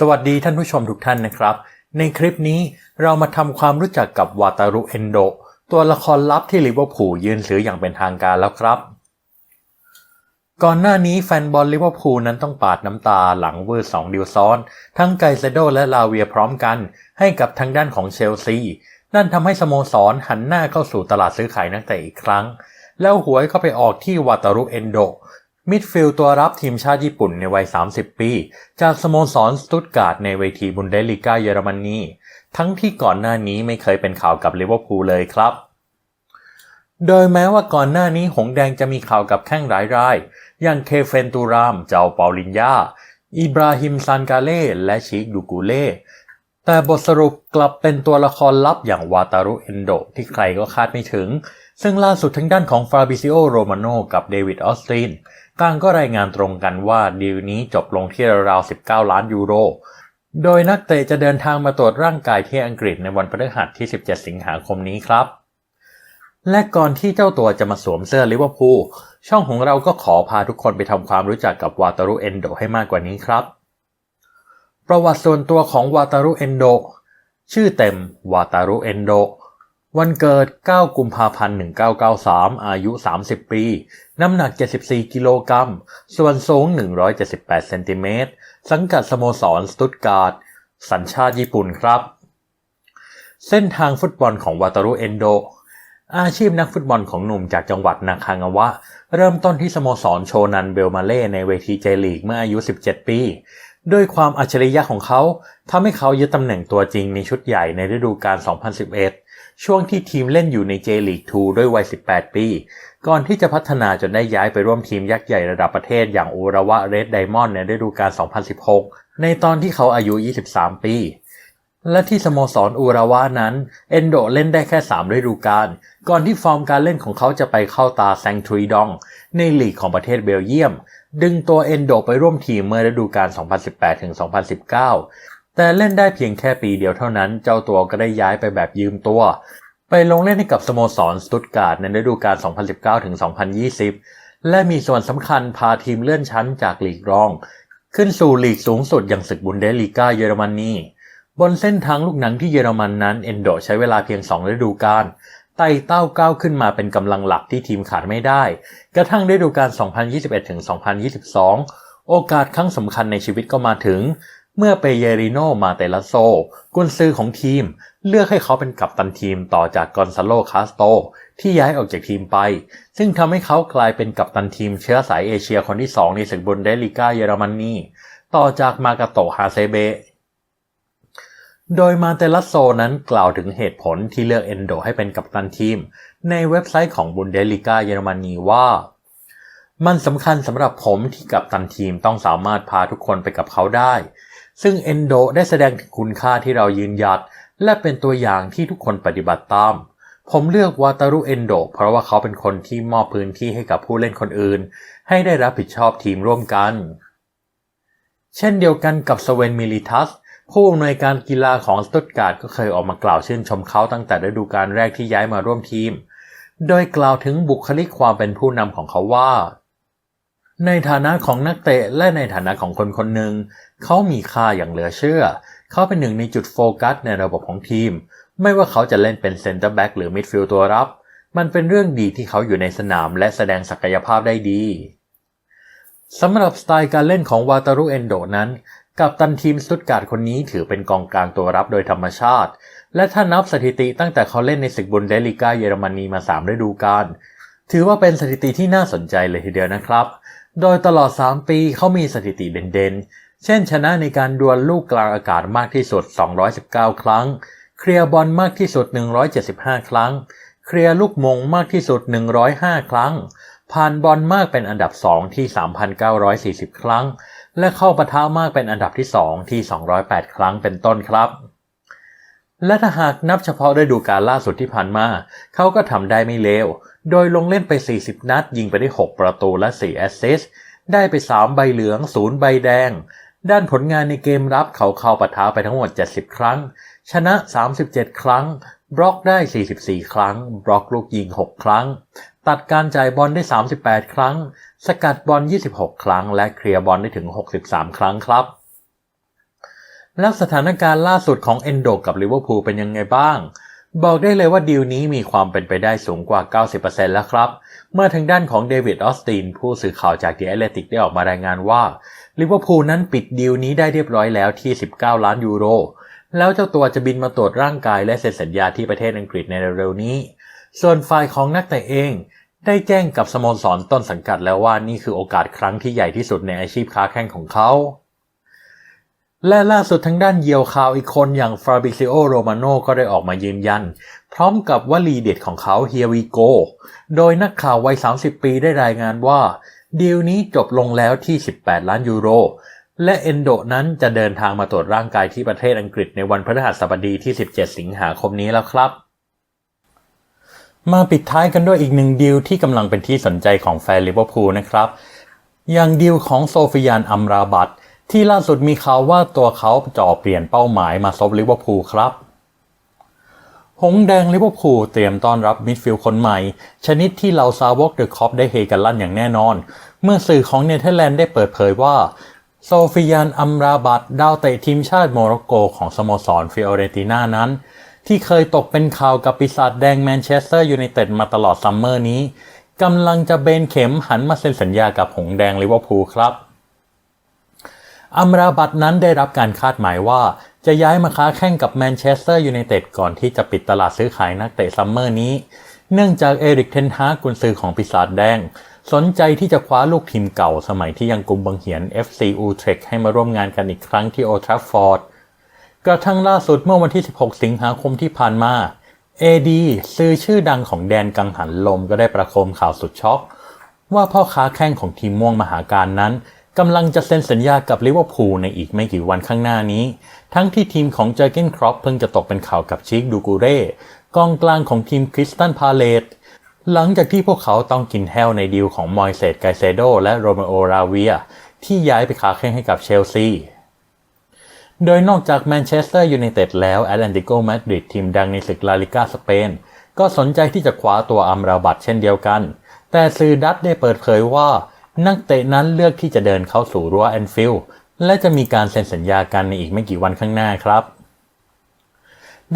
สวัสดีท่านผู้ชมทุกท่านนะครับ ในคลิปนี้เรามาทำความรู้จักกับวาตารุเอนโด ตัวละครลับที่ลิเวอร์พูลยืนซื้ออย่างเป็นทางการแล้วครับ ก่อนหน้านี้แฟนบอลลิเวอร์พูลนั้นต้องปาดน้ำตาหลังเวอร์สองดิวซ้อน ทั้งไกเซโดและลาเวียพร้อมกัน ให้กับทางด้านของเชลซี นั่นทำให้สโมสรหันหน้าเข้าสู่ตลาดซื้อขายนักเตะอีกครั้ง แล้วหวยก็ไปออกที่วาตารุเอนโด มิดฟิลด์ตัวรับทีมชาติญี่ปุ่นในวัย 30 ปี จากสโมสรสตุตการ์ดในเวทีบุนเดสลิก้าเยอรมนี ทั้งที่ก่อนหน้านี้ไม่เคยเป็นข่าวกับลิเวอร์พูลเลยครับ โดยแม้ว่าก่อนหน้านี้หงแดงจะมีข่าวกับแข้งรายราย อย่างเคเฟนตูราม เจ้าเปาลินยาอิบราฮิมซานกาเล่และชิกดูกูเล่แต่บทสรุปกลับเป็นตัวละครลับอย่างวาตารุเอนโดที่ใครก็คาดไม่ถึง ซึ่งล่าสุดทั้งด้านของฟาบิซิโอโรมาโนกับเดวิดออสติน ต่างก็รายงานตรงกันว่าดีลนี้จบลงที่ราวๆ 19 ล้านยูโร โดยนักเตะจะเดินทางมาตรวจร่างกายที่อังกฤษในวันพฤหัสที่ 17 สิงหาคมนี้ครับ และก่อนที่เจ้าตัวจะมาสวมเสื้อลิเวอร์พูล ช่องของเราก็ขอพาทุกคนไปทำความรู้จักกับวาตารุเอนโดให้มากกว่านี้ครับ ประวัติส่วนตัวของวาตารุเอนโด ชื่อเต็มวาตารุเอนโด วันเกิด 9 กุมภาพันธ์ 1993 อายุ 30 ปี น้ำหนัก 74 กิโลกรัม ส่วนสูง 178 เซนติเมตร สังกัดสโมสร สตุตการ์ด สัญชาติญี่ปุ่นครับ เส้นทางฟุตบอลของวาตารุเอนโด อาชีพนักฟุตบอลของหนุ่มจากจังหวัดนาคางาวะ เริ่มต้นที่สโมสรโชนันเบลมาเล่ในเวทีเจลีกเมื่ออายุ 17 ปี ด้วยความอัจฉริยะของเขาทำให้เขายึดตำแหน่งตัวจริงในชุดใหญ่ในฤดูกาล 2011 ช่วงที่ทีมเล่นอยู่ในเจลีก2ด้วยวัย 18 ปี ก่อนที่จะพัฒนาจนได้ย้ายไปร่วมทีมยักษ์ใหญ่ระดับประเทศอย่างอูราวะเรดไดมอนด์ในฤดูกาล 2016 ในตอนที่เขาอายุ 23 ปี และที่สโมสรอูราวะนั้นเอนโดเล่นได้แค่ 3 ฤดูกาลก่อนที่ฟอร์มการเล่นของเขาจะไปเข้าตาแซงทรีดอง ในลีกของประเทศเบลเยียม ดึงตัวเอนโดไปร่วมทีมเมื่อฤดูกาล 2018-2019 แต่เล่นได้เพียงแค่ปีเดียวเท่านั้น เจ้าตัวก็ได้ย้ายไปแบบยืมตัว ไปลงเล่นให้กับสโมสรสตุตการ์ดในฤดูกาล 2019-2020 และมีส่วนสำคัญพาทีมเลื่อนชั้นจากลีกรอง ขึ้นสู่ลีกสูงสุดอย่างศึกบุนเดสลีกาเยอรมนี บนเส้นทางลูกหนังที่เยอรมันนั้นเอนโดใช้เวลาเพียง2ฤดูกาลไต่เต้าก้าวขึ้นมาเป็นกำลังหลักที่ทีมขาดไม่ได้ กระทั่งฤดูกาล 2021-2022 โอกาสครั้งสำคัญในชีวิตก็มาถึง เมื่อเปเยริโนมาเตลาโซ กุนซือของทีม เลือกให้เขาเป็นกัปตันทีมต่อจากกอนซาโลคาสโต ที่ย้ายออกจากทีมไป ซึ่งทำให้เขากลายเป็นกัปตันทีมเชื้อสายเอเชียคนที่2ในศึกบุนเดสลีกาเยอรมนีต่อจากมากาโตฮาเซเบ โดยมาเตลัสโซนั้นกล่าวถึงเหตุผลที่เลือกเอนโดให้เป็นกัปตันทีม ในเว็บไซต์ของบุนเดลิก้าเยอรมนีว่า มันสำคัญสำหรับผมที่กัปตันทีมต้องสามารถพาทุกคนไปกับเขาได้ ซึ่งเอนโดได้แสดงถึงคุณค่าที่เรายืนหยัด และเป็นตัวอย่างที่ทุกคนปฏิบัติตาม ผมเลือกวาตารุเอนโดเพราะว่าเขาเป็นคนที่มอบพื้นที่ให้กับผู้เล่นคนอื่น ให้ได้รับผิดชอบทีมร่วมกัน เช่นเดียวกันกับสเวนมิลิทัส ผู้อำนวยการกีฬาของสตุตการ์ดก็เคยออกมากล่าวชื่นชมเขาตั้งแต่ฤดูกาลแรกที่ย้ายมาร่วมทีม โดยกล่าวถึงบุคลิกความเป็นผู้นำของเขาว่า ในฐานะของนักเตะและในฐานะของคนคนหนึ่ง เขามีค่าอย่างเหลือเชื่อ เขาเป็นหนึ่งในจุดโฟกัสในระบบของทีม ไม่ว่าเขาจะเล่นเป็นเซนเตอร์แบ็กหรือมิดฟิลด์ตัวรับ มันเป็นเรื่องดีที่เขาอยู่ในสนามและแสดงศักยภาพได้ดีสำหรับสไตล์การเล่นของวาตารุเอนโดนั้น กับตันทีมสตุตการ์ดคนนี้ถือเป็นกองกลางตัวรับโดยธรรมชาติ และถ้านับสถิติตั้งแต่เขาเล่นในศึกบุนเดลิก้าเยอรมนีมา 3 ฤดูกาลถือว่าเป็นสถิติที่น่าสนใจเลยทีเดียวนะครับ โดยตลอด 3 ปีเขามีสถิติเด่นๆ เช่นชนะในการดวลลูกกลางอากาศมากที่สุด 219 ครั้ง เคลียร์บอลมากที่สุด 175 ครั้ง เคลียร์ลูกมงมากที่สุด 105 ครั้ง ผ่านบอลมากเป็นอันดับ 2 ที่ 3,940 ครั้ง และเข้าปะทะมากเป็นอันดับที่ 2 ที่ 208 ครั้งเป็นต้นครับ และถ้าหากนับเฉพาะฤดูกาลล่าสุดที่ผ่านมา เขาก็ทำได้ไม่เลว โดยลงเล่นไป 40 นัด ยิงไปได้ 6 ประตูและ 4 แอสซิสต์ ได้ไป 3 ใบเหลือง 0 ใบแดง ด้านผลงานในเกมรับเขาเข้าปะทะไปทั้งหมด 70 ครั้ง ชนะ 37 ครั้ง บล็อกได้ 44 ครั้ง บล็อกลูกยิง 6 ครั้ง ตัดการจ่ายบอลได้ 38 ครั้ง สกัดบอล 26 ครั้ง และเคลียร์บอลได้ถึง 63 ครั้งครับ แล้วสถานการณ์ล่าสุดของเอนโดกับลิเวอร์พูลเป็นยังไงบ้าง บอกได้เลยว่าดีลนี้มีความเป็นไปได้สูงกว่า 90%แล้วครับ เมื่อทางด้านของเดวิดออสตินผู้สื่อข่าวจากเดีแอตเลติกได้ออกมารายงานว่าลิเวอร์พูลนั้นปิดดีลนี้ได้เรียบร้อยแล้วที่ 19 ล้านยูโร แล้วเจ้าตัวจะบินมาตรวจร่างกายและเซ็นสัญญาที่ประเทศอังกฤษในเร็วๆนี้ ส่วนฝ่ายของนักเตะเอง ได้แจ้งกับสโมสรต้นสังกัดแล้วว่านี่คือโอกาสครั้งที่ใหญ่ที่สุดในอาชีพค้าแข่งของเขา และล่าสุดทางด้านเยียวข่าวอีกคนอย่างฟาบิซิโอโรมาโนก็ได้ออกมายืนยัน พร้อมกับวลีเด็ดของเขา Here we go โดยนักข่าววัย 30 ปีได้รายงานว่าดีลนี้จบลงแล้วที่ 18 ล้านยูโร และเอนโดนั้นจะเดินทางมาตรวจร่างกายที่ประเทศอังกฤษในวันพฤหัสบดีที่ 17 สิงหาคมนี้แล้วครับ มาปิดท้ายกันด้วยอีกหนึ่งดีลที่กำลังเป็นที่สนใจของแฟนลิเวอร์พูลนะครับ อย่างดีลของโซฟิยานอัมราบัตที่ล่าสุดมีข่าวว่าตัวเขาจ่อเปลี่ยนเป้าหมายมาซบลิเวอร์พูลครับ หงแดงลิเวอร์พูลเตรียมต้อนรับมิดฟิลด์คนใหม่ ชนิดที่เหล่าซาวกเดอะคอปได้เฮกันลั่นอย่างแน่นอน เมื่อสื่อของเนเธอร์แลนด์ได้เปิดเผยว่า โซฟิยานอัมราบัตดาวเตะทีมชาติโมร็อกโกของสโมสรฟิโอเรติน่านั้น ที่เคยตกเป็นข่าวกับปีศาจแดงแมนเชสเตอร์ยูไนเต็ดมาตลอดซัมเมอร์นี้กำลังจะเบนเข็มหันมาเซ็นสัญญากับหงแดงลิเวอร์พูลครับ อัมราบัตนั้นได้รับการคาดหมายว่าจะย้ายมาค้าแข่งกับแมนเชสเตอร์ยูไนเต็ดก่อนที่จะปิดตลาดซื้อขายนักเตะซัมเมอร์นี้ เนื่องจากเอริกเทนฮากกุนซือของปีศาจแดง สนใจที่จะคว้าลูกทีมเก่าสมัยที่ยังกุมบังเหียน FC u t r e c h ให้มาร่วมงานกันอีกครั้งที่โอทราฟฟอร์ดกระทั่งล่าสุดเมื่อวันที่ 16 สิงหาคมที่ผ่านมา AD ซื้อชื่อดังของแดนกังหันลมก็ได้ประโคมข่าวสุดช็อก ว่าพ่อค้าแข้งของทีมม่วงมหาการนั้นกำลังจะเซ็นสัญญากับลิเวอร์พูลในอีกไม่กี่วันข้างหน้านี้ ทั้งที่ทีมของเจอร์เกนครอปเพิ่งจะตกเป็นข่าวกับชิคดูกูเร่กองกลางของทีมคริสตันพาเลต หลังจากที่พวกเขาต้องกินแห้วในดีลของมอยเซตไกเซโดและโรเมโอราเวียที่ย้ายไปค้าแข่งให้กับเชลซีโดยนอกจากแมนเชสเตอร์ยูไนเต็ดแล้วแอตเลนติโกมาดริดทีมดังในศึกลาลิกาสเปน ก็สนใจที่จะคว้าตัวอัมราบัตเช่นเดียวกัน แต่สื่อดัตได้เปิดเผยว่า นักเตะนั้นเลือกที่จะเดินเข้าสู่รั้วแอนฟิลด์และจะมีการเซ็นสัญญากันในอีกไม่กี่วันข้างหน้าครับ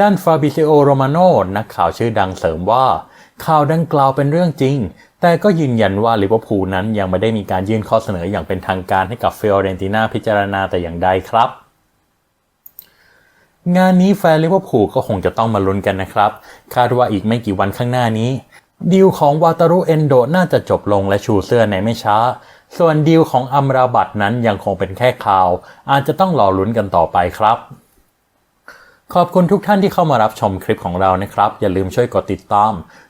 ด้านฟาบิซิโอโรมาโนนักข่าวชื่อดังเสริมว่า ข่าวดังกล่าวเป็นเรื่องจริง แต่ก็ยืนยันว่าลิเวอร์พูลนั้นยังไม่ได้มีการยื่นข้อเสนออย่างเป็นทางการให้กับฟิออเรนติน่าพิจารณาแต่อย่างใดครับ งานนี้แฟนลิเวอร์พูลก็คงจะต้องมาลุ้นกันนะครับ คาดว่าอีกไม่กี่วันข้างหน้านี้ดีลของวาตารุเอนโดน่าจะจบลงและชูเสื้อในไม่ช้า ส่วนดีลของอัมราบัตนั้นยังคงเป็นแค่ข่าว อาจจะต้องรอลุ้นกันต่อไปครับ ขอบคุณทุกท่านที่เข้ามารับชมคลิปของเรานะครับ อย่าลืมช่วยกดติดตาม